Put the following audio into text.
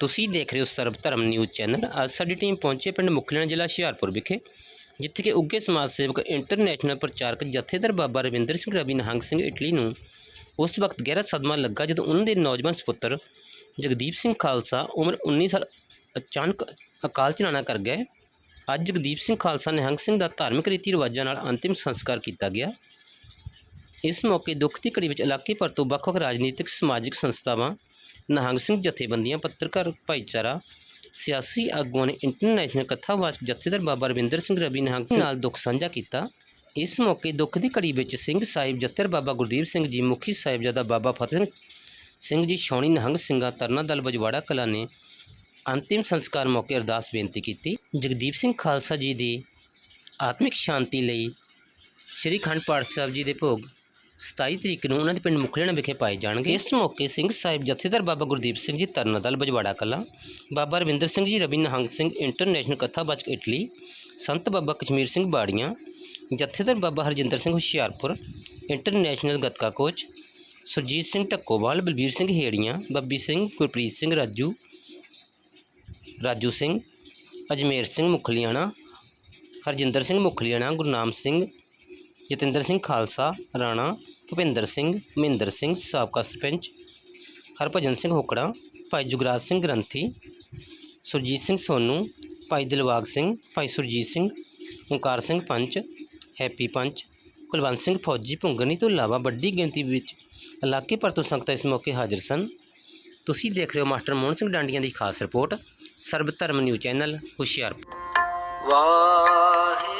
ਤੁਸੀਂ ਦੇਖ ਰਹੇ ਹੋ ਸਰਬ ਧਰਮ ਨਿਊਜ਼ ਚੈਨਲ। ਅੱਜ ਸਾਡੀ ਟੀਮ ਪਹੁੰਚੇ ਪਿੰਡ ਮੁਖਲੀਆਂ ਜ਼ਿਲ੍ਹਾ ਹੁਸ਼ਿਆਰਪੁਰ ਵਿਖੇ, ਜਿੱਥੇ ਕਿ ਉੱਘੇ ਸਮਾਜ ਸੇਵਕ ਇੰਟਰਨੈਸ਼ਨਲ ਪ੍ਰਚਾਰਕ, ਜਥੇਦਾਰ ਬਾਬਾ ਰਵਿੰਦਰ ਸਿੰਘ, ਰਵੀ ਨਿਹੰਗ ਸਿੰਘ ਇਟਲੀ ਨੂੰ ਉਸ ਵਕਤ ਗਹਿਰਾ ਸਦਮਾ ਲੱਗਾ ਜਦੋਂ ਉਹਨਾਂ ਦੇ ਨੌਜਵਾਨ ਸੁਪੁੱਤਰ ਜਗਦੀਪ ਸਿੰਘ ਖਾਲਸਾ ਉਮਰ 19 ਸਾਲ ਅਚਾਨਕ ਅਕਾਲ ਚਲਾਣਾ ਕਰ ਗਏ। ਅੱਜ ਜਗਦੀਪ ਸਿੰਘ ਖਾਲਸਾ ਨਿਹੰਗ ਸਿੰਘ ਦਾ ਧਾਰਮਿਕ ਰੀਤੀ ਰਿਵਾਜਾਂ ਨਾਲ ਅੰਤਿਮ ਸੰਸਕਾਰ ਕੀਤਾ ਗਿਆ। ਇਸ ਮੌਕੇ ਦੁੱਖ ਦੀ ਘੜੀ ਵਿੱਚ ਇਲਾਕੇ ਭਰ ਤੋਂ ਵੱਖ-ਵੱਖ ਰਾਜਨੀਤਿਕ, ਸਮਾਜਿਕ ਸੰਸਥਾਵਾਂ ਨਿਹੰਗ ਸਿੰਘ ਜਥੇਬੰਦੀਆਂ, ਪੱਤਰਕਾਰ, ਭਾਈਚਾਰਾ, ਸਿਆਸੀ ਆਗੂਆਂ ਨੇ ਇੰਟਰਨੈਸ਼ਨਲ ਕਥਾਵਾਚਕ ਜਥੇਦਾਰ ਬਾਬਾ ਰਵਿੰਦਰ ਸਿੰਘ ਰਵੀ ਨਿਹੰਗ ਸਿੰਘ ਨਾਲ ਦੁੱਖ ਸਾਂਝਾ ਕੀਤਾ। ਇਸ ਮੌਕੇ ਦੁੱਖ ਦੀ ਘੜੀ ਵਿੱਚ ਸਿੰਘ ਸਾਹਿਬ ਜਥੇਦਾਰ ਬਾਬਾ ਗੁਰਦੀਪ ਸਿੰਘ ਜੀ, ਮੁਖੀ ਸਾਹਿਬਜ਼ਾਦਾ ਬਾਬਾ ਫਤਿਹ ਸਿੰਘ ਸਿੰਘ ਜੀ ਸ਼ੌਣੀ ਨਿਹੰਗ ਸਿੰਘਾਂ ਤਰਨਾ ਦਲ ਬਜਵਾੜਾ ਕਲਾ ਨੇ ਅੰਤਿਮ ਸੰਸਕਾਰ ਮੌਕੇ ਅਰਦਾਸ ਬੇਨਤੀ ਕੀਤੀ। ਜਗਦੀਪ ਸਿੰਘ ਖਾਲਸਾ ਜੀ ਦੀ ਆਤਮਿਕ ਸ਼ਾਂਤੀ ਲਈ ਸ਼੍ਰੀ ਖੰਡ ਪਾਠ ਸਾਹਿਬ ਜੀ ਦੇ ਭੋਗ 27 ਤਰੀਕ ਨੂੰ ਉਹਨਾਂ ਦੇ ਪਿੰਡ ਮੁਖਲੇਣਾ ਵਿਖੇ ਪਾਏ ਜਾਣਗੇ। ਇਸ ਮੌਕੇ ਸਿੰਘ ਸਾਹਿਬ ਜਥੇਦਾਰ ਬਾਬਾ ਗੁਰਦੀਪ ਸਿੰਘ ਜੀ ਤਰਨਦਲ ਬਜਵਾੜਾ ਕਲਾਂ, ਬਾਬਾ Ravinder Singh ji, Ravi Nihang Singh international ਕਥਾਵਾਚਕ Italy, Sant Baba Kashmir Singh Barian, Jathedar Baba Harjinder Singh Hoshiarpur, international Gatka coach Surjit Singh Dhakowal, Balbir Singh Herian, Babbi Singh, Gurpreet Singh Raju Raju Singh, Ajmer Singh Mukhliana, Harjinder Singh Mukhliana, Gurnam Singh, Jatinder Singh Khalsa, Rana Bhupinder Singh, Mahinder Singh, ਸਾਬਕਾ ਸਰਪੰਚ, ਹਰਭਜਨ ਸਿੰਘ ਹੋਕੜਾ, ਭਾਈ ਜੁਗਰਾਜ ਸਿੰਘ ਗ੍ਰੰਥੀ, ਸੁਰਜੀਤ ਸਿੰਘ ਸੋਨੂ, ਭਾਈ ਦਿਲਵਾਗ ਸਿੰਘ, ਭਾਈ ਸੁਰਜੀਤ ਸਿੰਘ, ਓਂਕਾਰ ਸਿੰਘ ਪੰਚ, happy ਪੰਚ, ਕੁਲਵੰਤ ਸਿੰਘ ਫੌਜੀ, ਭੁੰਗਣੀ ਤੋਂ ਇਲਾਵਾ ਵੱਡੀ ਗਿਣਤੀ ਵਿੱਚ ਇਲਾਕੇ ਭਰ ਤੋਂ ਸੰਗਤਾਂ ਇਸ ਮੌਕੇ ਹਾਜ਼ਰ ਸਨ। ਤੁਸੀਂ ਦੇਖ ਰਹੇ ਹੋ ਮਾਸਟਰ ਮੋਹਨ ਸਿੰਘ ਡਾਂਡੀਆਂ ਦੀ ਖਾਸ report Sarab Dharam news channel, Hoshiarpur. Waheguru